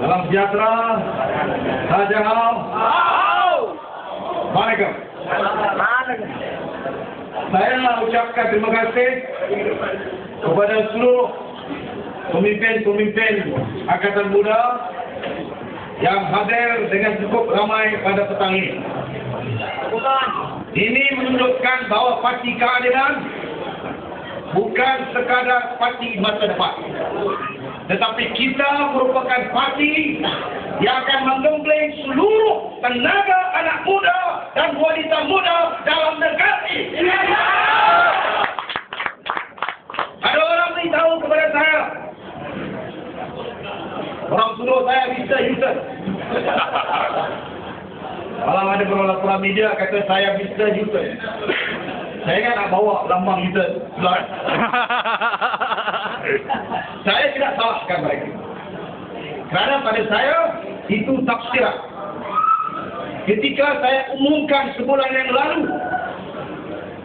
Salam sejahtera. Sajahal. Waalaikum. Saya ucapkan terima kasih kepada seluruh pemimpin-pemimpin Angkatan Muda yang hadir dengan cukup ramai pada petang ini. Ini menunjukkan bahawa parti keadilan bukan sekadar parti masa depan. Tetapi kita merupakan parti yang akan menggembleng seluruh tenaga anak muda dan wanita muda dalam negara ini. Ada orang beritahu kepada saya, orang suruh saya bisa U-turn. Kalau ada beberapa media kata saya bisa U-turn. Saya kan nak bawa lambang U-turn. saya tidak salahkan mereka. Kerana pada saya, itu tafsiran. Ketika saya umumkan sebulan yang lalu,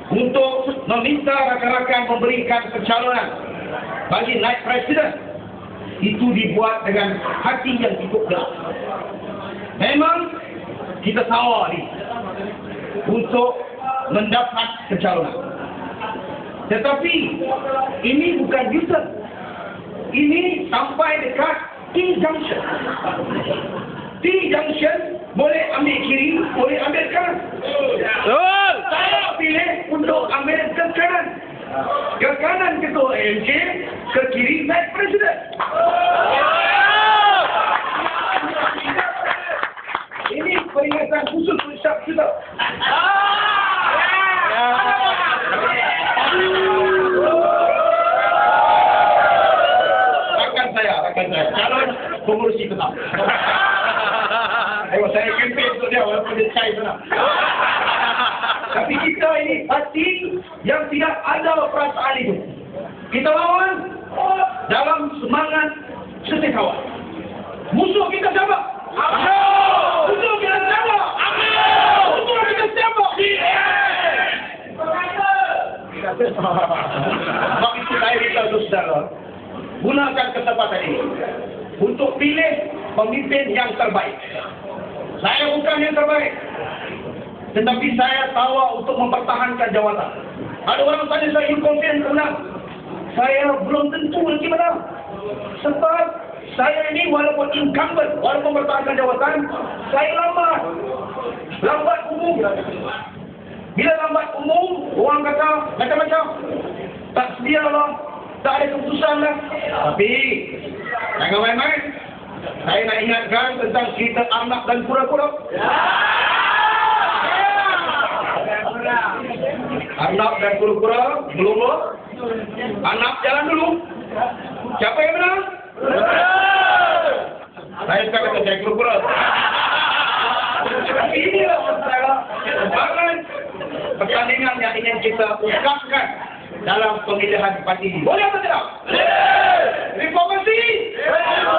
untuk meminta rakan-rakan memberikan pencalonan bagi naik presiden, itu dibuat dengan hati yang cukup gelap. Memang kita sawar ni untuk mendapat pencalonan. Tetapi ini bukan user. Ini sampai dekat T-junction. T-junction boleh ambil kiri, boleh ambil kanan. Betul. Saya pilih untuk ambil ke kanan. Ke kanan ketua AMK, ke kiri naik presiden. Ini peringatan khusus untuk kita. Pengurusi tetap. Ayo saya kempen untuk dia walaupun dia cair sana. Tapi kita ini parti yang tidak ada perasaan itu. Kita lawan dalam semangat setia kawan. Musuh kita siapa? Musuh kita siapa? Musuh kita siapa? Sebab itu saya minta untuk saudara gunakan kesempatan ini untuk pilih pemimpin yang terbaik. Saya bukan yang terbaik. Tetapi saya tawa untuk mempertahankan jawatan. Ada orang tanya saya, you confident ke menang? Saya belum tentu lagi menang. Sebab saya ini walaupun incumbent, walaupun mempertahankan jawatan, saya lambat. Lambat umum. Bila lambat umum, orang kata macam-macam. Tak sedia lah. Tak ada keputusan lah. Tapi, jangan main-main. Saya nak ingatkan tentang cerita anak dan kura-kura. Anak dan kura-kura belum Anak jalan dulu. Siapa yang menang? Saya suka kata saya kura-kura. Masalah kembangan pertandingan yang ingin kita ungkapkan dalam pemilihan parti ini. Boleh atau tidak? Reformasi! Reformasi!